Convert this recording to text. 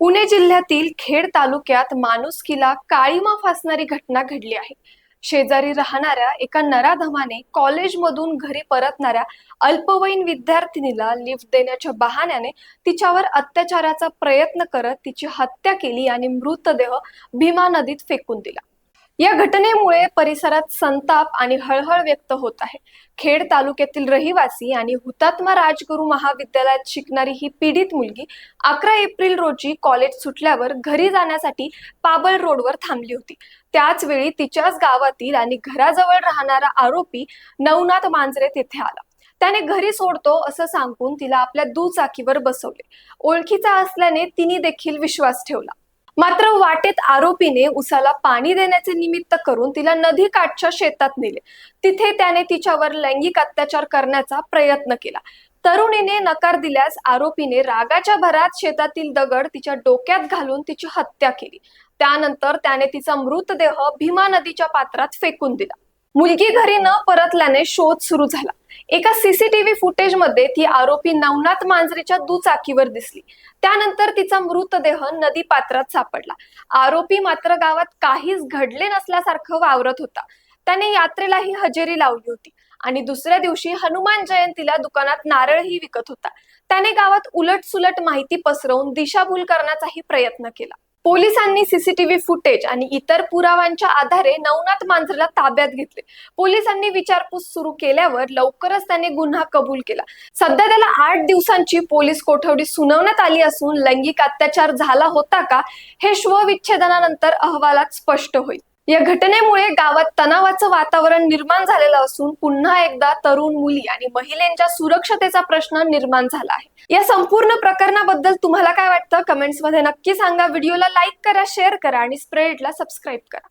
पुणे जिल्ह्यातील खेड तालुक्यात माणुसकीला काळीमा फासणारी घटना घडली आहे. शेजारी राहणाऱ्या एका नराधमाने कॉलेजमधून घरी परतणाऱ्या अल्पवयीन विद्यार्थिनीला लिफ्ट देण्याच्या बहाण्याने तिच्यावर अत्याचाराचा प्रयत्न करत तिची हत्या केली आणि मृतदेह भीमा नदीत फेकून दिला. या घटनेमुळे परिसरात संताप आणि हळहळ व्यक्त होत आहे. खेड तालुक्यातील रहिवासी आणि हुतात्मा राजगुरू महाविद्यालयात शिकणारी ही पीडित मुलगी अकरा एप्रिल रोजी कॉलेज सुटल्यावर घरी जाण्यासाठी पाबळ रोडवर थांबली होती. त्याच वेळी तिच्याच गावातील आणि घराजवळ राहणारा आरोपी नवनाथ मांजरे तिथे आला. त्याने घरी सोडतो असं सांगून तिला आपल्या दुचाकीवर बसवले. ओळखीचा असल्याने तिने देखील विश्वास ठेवला. मात्र वाटेत आरोपीने उसाला पाणी देण्याचे निमित्त करून तिला नदी काठच्या शेतात नेले. तिथे त्याने तिच्यावर लैंगिक अत्याचार करण्याचा प्रयत्न केला. तरुणीने नकार दिल्यास आरोपीने रागाच्या भरात शेतातील दगड तिच्या डोक्यात घालून तिची हत्या केली. त्यानंतर त्याने तिचा मृतदेह भीमा नदीच्या पात्रात फेकून दिला. मुलगी घरी न परतल्याने शोध सुरू झाला. एका सीसीटीव्ही फुटेजमध्ये ती आरोपी नवनाथ मांजरेच्या दुचाकीवर दिसली. त्यानंतर तिचा मृतदेह नदी पात्रात सापडला. आरोपी मात्र गावात काहीच घडले नसल्यासारखं वावरत होता. त्याने यात्रेलाही हजेरी लावली होती आणि दुसऱ्या दिवशी हनुमान जयंतीला दुकानात नारळही विकत होता. त्याने गावात उलट सुलट माहिती पसरवून दिशाभूल करण्याचाही प्रयत्न केला. पोलिसांनी सीसीटीव्ही फुटेज आणि इतर पुराव्यांच्या आधारे नवनाथ मांजरेला ताब्यात घेतले. पोलिसांनी विचारपूस सुरू केल्यावर लवकरच त्याने गुन्हा कबूल केला. सध्या त्याला आठ दिवसांची पोलीस कोठडी सुनावण्यात आली असून लैंगिक अत्याचार झाला होता का हे श्वविच्छेदनानंतर अहवालात स्पष्ट होईल. या घटनेमुळे गावात तणावाचं वातावरण निर्माण झालेलं असून पुन्हा एकदा तरुण मुली आणि महिलांच्या सुरक्षतेचा प्रश्न निर्माण झाला आहे. या संपूर्ण प्रकरणाबद्दल तुम्हाला काय वाटतं? कमेंट्समध्ये नक्की सांगा. व्हिडिओला लाईक करा शेअर करा आणि स्प्रेडला सबस्क्राईब करा.